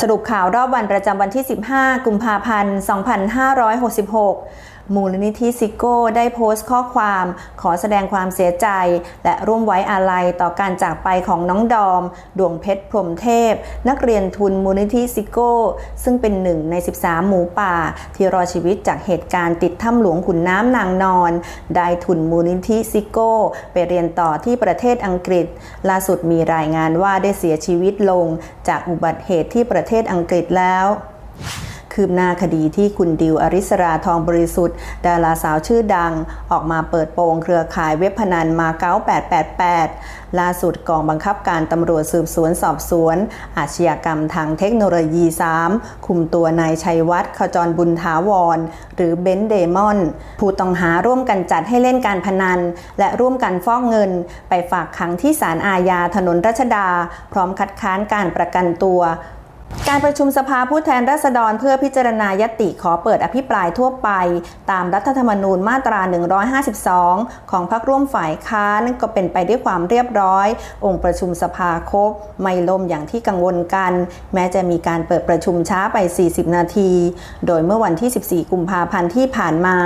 สรุปข่าวรอบวันประจำวันที่ 15 กุมภาพันธ์ 2566 มูลนิธิซิโก้ได้โพสต์ข้อความขอแสดงความเสียใจ และร่วมไว้อาลัยต่อการจากไปของน้องดอม ดวงเพชรพรหมเทพ นักเรียนทุนมูลนิธิซิโก้ ซึ่งเป็นหนึ่งใน 13 หมูป่า ที่รอชีวิตจากเหตุการณ์ติดถ้ำหลวงขุนน้ำนางนอน ได้ทุนมูลนิธิซิโก้ ไปเรียนต่อที่ประเทศอังกฤษ ล่าสุดมีรายงานว่าได้เสียชีวิตลง จากอุบัติเหตุที่ประเทศอังกฤษแล้ว คืบหน้าคดีที่คุณดิวอริสราทองบริสุทธิ์ ดาราสาวชื่อดัง ออกมาเปิดโปงเครือข่ายเว็บพนันมาเก๊า888 ล่าสุดกองบังคับการตำรวจสืบสวนสอบสวน อาชญากรรมทางเทคโนโลยี 3 คุมตัวนายชัยวัฒน์ขจรบุญถาวร หรือเบนซ์เดมอน ผู้ต้องหาร่วมกันจัดให้เล่นการพนัน และร่วมกันฟอกเงิน ไปฝากขังที่ศาลอาญาถนนรัชดา พร้อมคัดค้านการประกันตัว การประชุมสภาผู้แทนราษฎรเพื่อพิจารณายติขอเปิดอภิปรายทั่วไป ตามรัฐธรรมนูญมาตรา 152 ของพรรคร่วมฝ่ายค้านก็เป็นไปด้วยความเรียบร้อย องค์ประชุมสภาครบ ไม่ล่มอย่างที่กังวลกัน แม้จะมีการเปิดประชุมช้าไป 40 นาที โดยเมื่อวันที่ 14 กุมภาพันธ์ที่ผ่านมา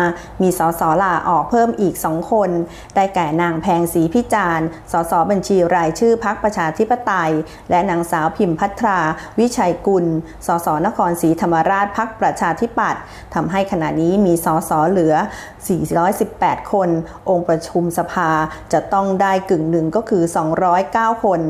มีสสลาออกเพิ่มอีก 2 คน ได้แก่นางแพงศรีพิจารณ์สสบัญชีรายชื่อพักประชาธิปไตย และนางสาวพิมพัทราวิชัยกุล สสนครศรีธรรมราชพักประชาธิปัตย์ทำให้ขณะนี้มีสสเหลือ 418 คน องค์ประชุมสภาจะต้องได้กึ่งหนึ่งก็คือ 209 คน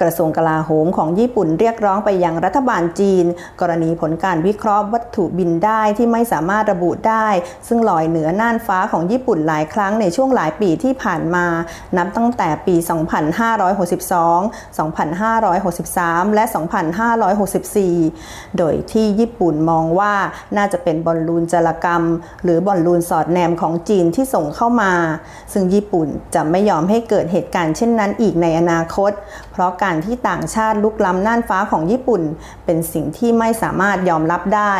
กระทรวงกลาโหมของญี่ปุ่นเรียกร้องไปยังรัฐบาลจีน กรณีผลการวิเคราะห์วัตถุบินได้ที่ไม่สามารถระบุได้ ซึ่งลอยเหนือน่านฟ้าของญี่ปุ่นหลายครั้งในช่วงหลายปีที่ผ่านมา นับตั้งแต่ปี 2562 2563 และ 2564 โดยที่ญี่ปุ่นมองว่าน่าจะเป็นบอลลูนจรกรรม หรือบอลลูนสอดแนมของจีนที่ส่งเข้ามา ซึ่งญี่ปุ่นจะไม่ยอมให้เกิดเหตุการณ์เช่นนั้นอีกในอนาคต เพราะการที่ต่างชาติลุกล้ำน่านฟ้าของญี่ปุ่น เป็นสิ่งที่ไม่สามารถยอมรับได้